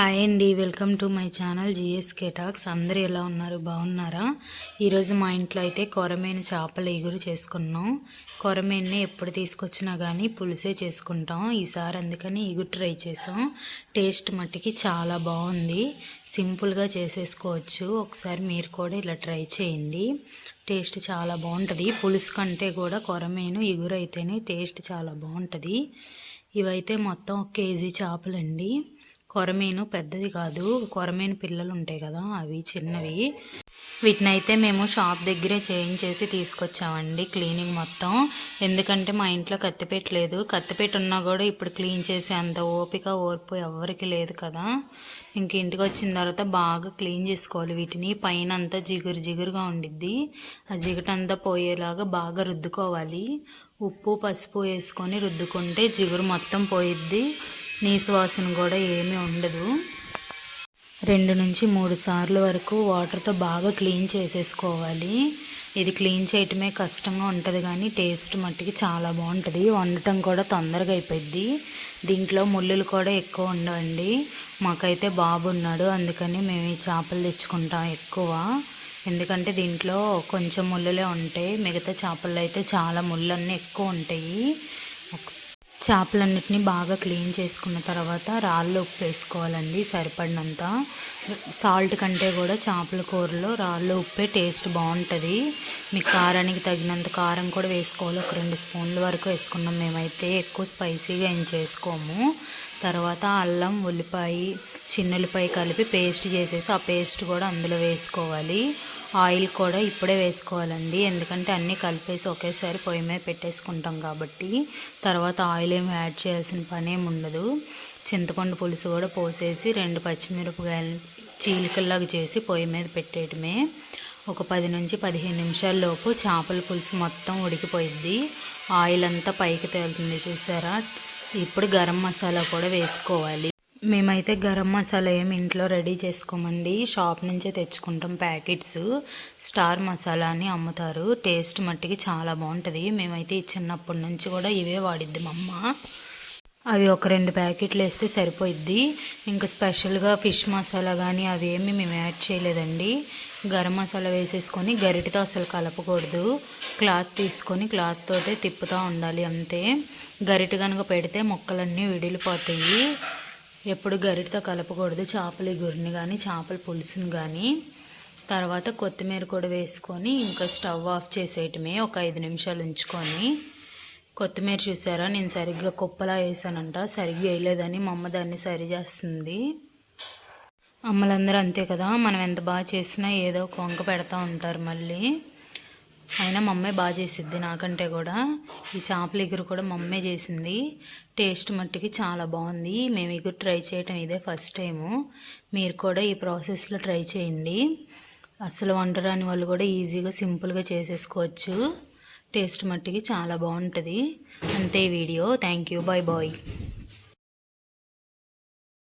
Hi అండి welcome to my channel GSK talks. అందరూ ఎలా ఉన్నారు? బాగున్నారా? ఈరోజు మా ఇంట్లో అయితే కొరమేను చేపల ఎగురు చేసుకున్నాం. కొరమేన్ని ఎప్పుడు తీసుకొచ్చినా కానీ పులుసే చేసుకుంటాం. ఈసారి అందుకని ఎగురు ట్రై చేసాం. టేస్ట్ మట్టికి చాలా బాగుంది. సింపుల్గా చేసేసుకోవచ్చు. ఒకసారి మీరు కూడా ఇలా ట్రై చేయండి. టేస్ట్ చాలా బాగుంటుంది. పులుసు కంటే కూడా కొరమేను ఎగురు అయితేనే టేస్ట్ చాలా బాగుంటుంది. ఇవైతే మొత్తం ఒక కేజీ చేపలండి. కొరమీను పెద్దది కాదు కొరమీను పిల్లలు ఉంటాయి కదా అవి చిన్నవి. వీటిని అయితే మేము షాప్ దగ్గరే చేయించేసి తీసుకొచ్చామండి క్లీనింగ్ మొత్తం. ఎందుకంటే మా ఇంట్లో కత్తిపెట్ట లేదు. కత్తిపేట ఉన్నా కూడా ఇప్పుడు క్లీన్ చేసే అంత ఓపిక ఓర్పు ఎవరికి లేదు కదా. ఇంక ఇంటికి వచ్చిన తర్వాత బాగా క్లీన్ చేసుకోవాలి వీటిని. పైన అంతా జిగురు జిగురుగా ఉండిద్ది. ఆ జిగటంతా పోయేలాగా బాగా రుద్దుకోవాలి. ఉప్పు పసుపు వేసుకొని రుద్దుకుంటే జిగురు మొత్తం పోయిద్ది. నీసు వాసన కూడా ఏమీ ఉండదు. రెండు నుంచి మూడు సార్లు వరకు వాటర్తో బాగా క్లీన్ చేసేసుకోవాలి. ఇది క్లీన్ చేయటమే కష్టంగా ఉంటుంది కానీ టేస్ట్ మట్టికి చాలా బాగుంటుంది. వండటం కూడా తొందరగా అయిపోద్ది దీంట్లో ముళ్ళులు కూడా ఎక్కువ ఉండవండి. మాకైతే బాబు ఉన్నాడు అందుకని మేము ఈ చేపలు తెచ్చుకుంటాం ఎక్కువ. ఎందుకంటే దీంట్లో కొంచెం ముళ్ళులే ఉంటాయి. మిగతా చేపల్లో అయితే చాలా ముళ్ళన్నీ ఎక్కువ ఉంటాయి. చేపలన్నిటిని బాగా క్లీన్ చేసుకున్న తర్వాత రాళ్ళు ఉప్పు వేసుకోవాలండి సరిపడినంత. సాల్ట్ కంటే కూడా చేపల కూరలో రాళ్ళు ఉప్పే టేస్ట్ బాగుంటుంది. మీ కారానికి తగినంత కారం కూడా వేసుకోవాలి. ఒక రెండు స్పూన్ల వరకు వేసుకున్నాం. మేమైతే ఎక్కువ స్పైసీగా ఏం చేసుకోము. తర్వాత అల్లం ఉల్లిపాయ చిన్నులపై కలిపి పేస్ట్ చేసేసి ఆ పేస్ట్ కూడా అందులో వేసుకోవాలి. ఆయిల్ కూడా ఇప్పుడే వేసుకోవాలండి. ఎందుకంటే అన్నీ కలిపేసి ఒకేసారి పొయ్యి మీద పెట్టేసుకుంటాం కాబట్టి. తర్వాత ఆయిల్ ఏమి యాడ్ చేయాల్సిన పని ఏమి ఉండదు. చింతపండు పులుసు కూడా పోసేసి రెండు పచ్చిమిరపకాయలు చీలికల్లాగా చేసి పొయ్యి మీద పెట్టేయటమే. ఒక పది నుంచి పదిహేను నిమిషాల లోపు చేపల పులుసు మొత్తం ఉడికిపోయింది ఆయిల్ అంతా పైకి తేలుతుంది చూసారా? ఇప్పుడు గరం మసాలా కూడా వేసుకోవాలి. మేమైతే గరం మసాలా ఏమి ఇంట్లో రెడీ చేసుకోమండి. షాప్ నుంచే తెచ్చుకుంటాం ప్యాకెట్స్. స్టార్ మసాలా అని అమ్ముతారు. టేస్ట్ మట్టికి చాలా బాగుంటుంది. మేమైతే చిన్నప్పటి నుంచి కూడా ఇవే వాడిద్ది మా అమ్మ. అవి ఒక రెండు ప్యాకెట్లు వేస్తే సరిపోయిద్ది. ఇంకా స్పెషల్గా ఫిష్ మసాలా కానీ అవి ఏమి మేము యాడ్ చేయలేదండి. గరం మసాలా వేసేసుకొని గరిటితో అసలు కలపకూడదు. క్లాత్ తీసుకొని క్లాత్ తోటే తిప్పుతూ ఉండాలి అంతే. గరిట కనుక పెడితే మొక్కలన్నీ విడిలిపోతాయి. ఎప్పుడు గరిటతో కలపకూడదు చేపల గురిని కానీ చేపల పులుసుని కానీ తర్వాత కొత్తిమీర కూడా వేసుకొని ఇంకా స్టవ్ ఆఫ్ చేసేయటమే ఒక ఐదు నిమిషాలు ఉంచుకొని. కొత్తిమీర చూసారా? నేను సరిగ్గా కుప్పలా వేసానంట. సరిగ్గా వేయలేదని మా అమ్మ దాన్ని సరి చేస్తుంది. అమ్మలందరూ అంతే కదా మనం ఎంత బాగా చేసినా ఏదో ఒక వంక పెడతా ఉంటారు మళ్ళీ. అయినా మమ్మే బాగా చేసిద్ది నాకంటే కూడా. ఈ చేపల ఎగురు కూడా మమ్మే చేసింది. టేస్ట్ మట్టుకి చాలా బాగుంది. మేము ఎగురు ట్రై చేయటం ఇదే ఫస్ట్ టైము. మీరు కూడా ఈ ప్రాసెస్లో ట్రై చేయండి. అసలు వంట రాని వాళ్ళు కూడా ఈజీగా సింపుల్గా చేసేసుకోవచ్చు. టేస్ట్ మట్టుకి చాలా బాగుంటుంది. అంతే video. Thank you bye bye